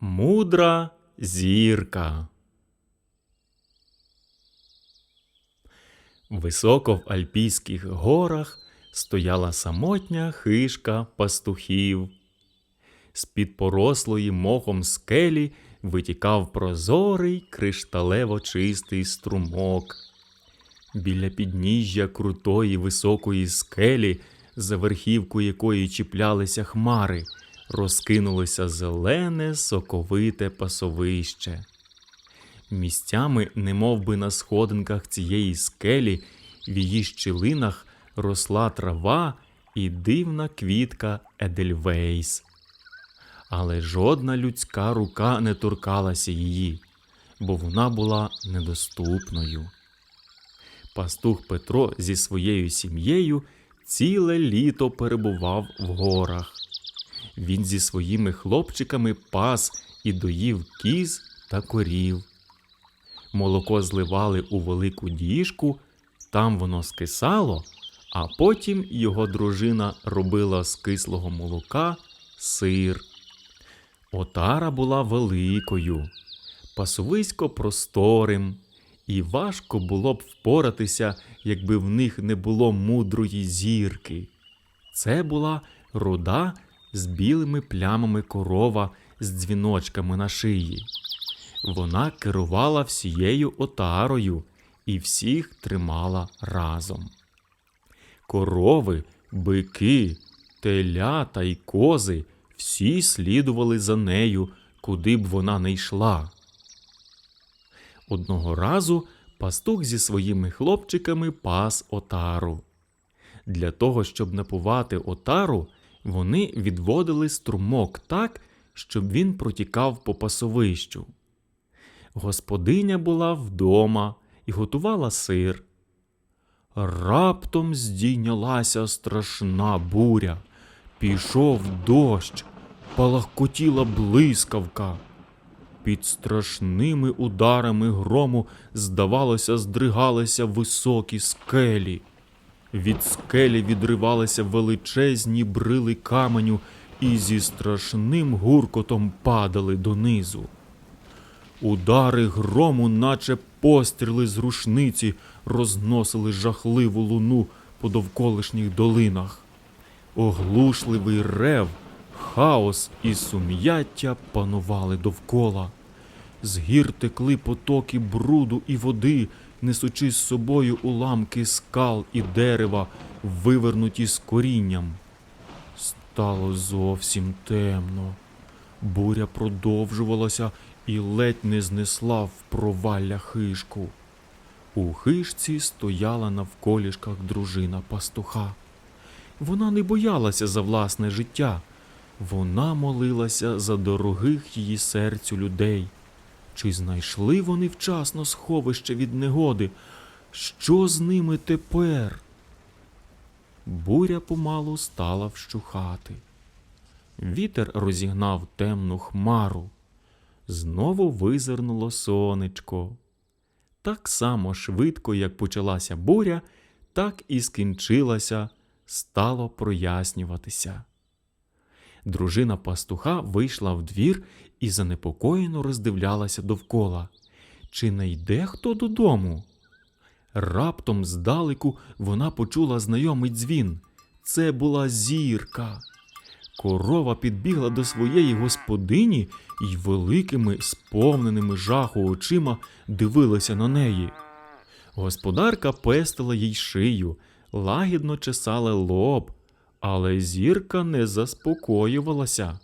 Мудра зірка. Високо в Альпійських горах стояла самотня хишка пастухів. З-під порослої мохом скелі витікав прозорий кришталево чистий струмок. Біля підніжжя крутої високої скелі, за верхівку якої чіплялися хмари, розкинулося зелене соковите пасовище. Місцями, немов би на сходинках цієї скелі, в її щілинах росла трава і дивна квітка Едельвейс. Але жодна людська рука не торкалася її, бо вона була недоступною. Пастух Петро зі своєю сім'єю ціле літо перебував в горах. Він зі своїми хлопчиками пас і доїв кіз та корів. Молоко зливали у велику діжку, там воно скисало, а потім його дружина робила з кислого молока сир. Отара була великою, пасовисько просторим, і важко було б впоратися, якби в них не було мудрої зірки. Це була руда з білими плямами корова з дзвіночками на шиї. Вона керувала всією отарою і всіх тримала разом. Корови, бики, телята й кози всі слідували за нею, куди б вона не йшла. Одного разу пастух зі своїми хлопчиками пас отару. Для того, щоб напувати отару, вони відводили струмок так, щоб він протікав по пасовищу. Господиня була вдома і готувала сир. Раптом здійнялася страшна буря. Пішов дощ, палахкотіла блискавка. Під страшними ударами грому, здавалося, здригалися високі скелі. Від скелі відривалися величезні брили каменю і зі страшним гуркотом падали донизу. Удари грому, наче постріли з рушниці, розносили жахливу луну по довколишніх долинах. Оглушливий рев, хаос і сум'яття панували довкола. З гір текли потоки бруду і води, несучи з собою уламки скал і дерева, вивернуті з корінням. Стало зовсім темно. Буря продовжувалася і ледь не знесла в провалля хишку. У хишці стояла навколішках дружина пастуха. Вона не боялася за власне життя, вона молилася за дорогих її серцю людей. Чи знайшли вони вчасно сховище від негоди? Що з ними тепер? Буря помалу стала вщухати. Вітер розігнав темну хмару. Знову визирнуло сонечко. Так само швидко, як почалася буря, так і скінчилася, стало прояснюватися. Дружина пастуха вийшла в двір і занепокоєно роздивлялася довкола. Чи не йде хто додому? Раптом здалеку вона почула знайомий дзвін. Це була зірка. Корова підбігла до своєї господині і великими, сповненими жаху очима дивилася на неї. Господарка пестила їй шию, лагідно чесала лоб, але зірка не заспокоювалася.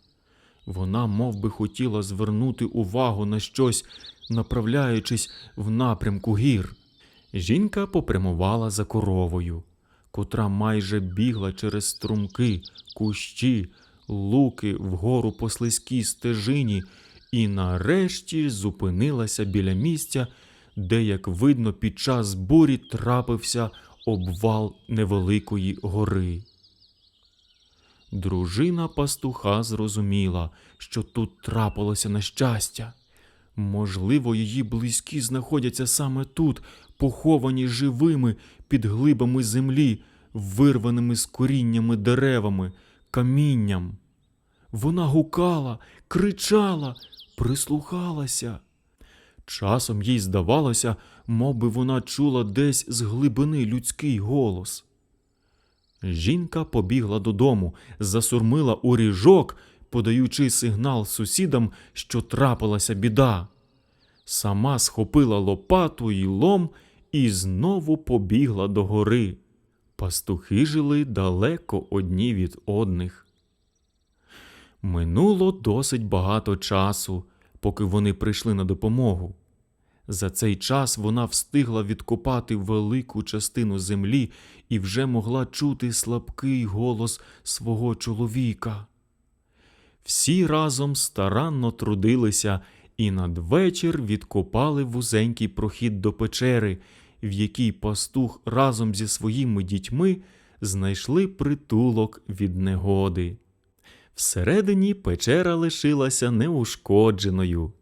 Вона мов би, хотіла звернути увагу на щось, направляючись в напрямку гір. Жінка попрямувала за коровою, котра майже бігла через струмки, кущі, луки вгору по слизькій стежині і нарешті зупинилася біля місця, де, як видно, під час бурі трапився обвал невеликої гори. Дружина пастуха зрозуміла, що тут трапилося нещастя. Можливо, її близькі знаходяться саме тут, поховані живими під глибами землі, вирваними з коріннями деревами, камінням. Вона гукала, кричала, прислухалася. Часом їй здавалося, мов би вона чула десь з глибини людський голос. Жінка побігла додому, засурмила у ріжок, подаючи сигнал сусідам, що трапилася біда. Сама схопила лопату й лом і знову побігла до гори. Пастухи жили далеко одні від одних. Минуло досить багато часу, поки вони прийшли на допомогу. За цей час вона встигла відкопати велику частину землі і вже могла чути слабкий голос свого чоловіка. Всі разом старанно трудилися і надвечір відкопали вузенький прохід до печери, в якій пастух разом зі своїми дітьми знайшли притулок від негоди. Всередині печера лишилася неушкодженою,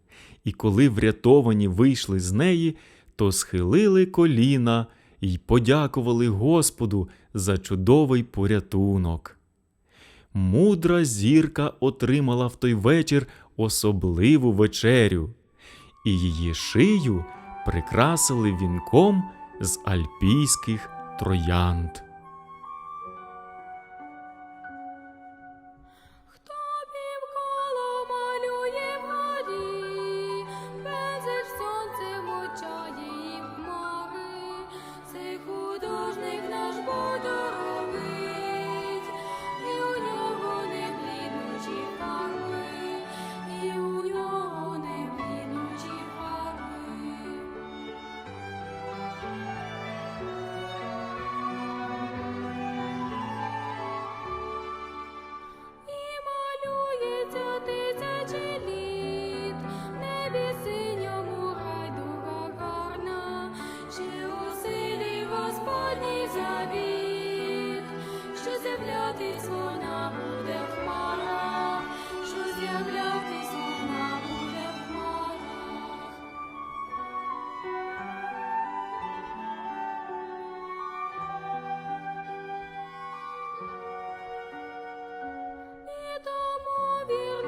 і коли врятовані вийшли з неї, то схилили коліна й подякували Господу за чудовий порятунок. Мудра зірка отримала в той вечір особливу вечерю, і її шию прикрасили вінком з альпійських троянд. Завіт, що з'являтись вона буде в хмарах, що з'являтись вона буде в хмарах. І тому вір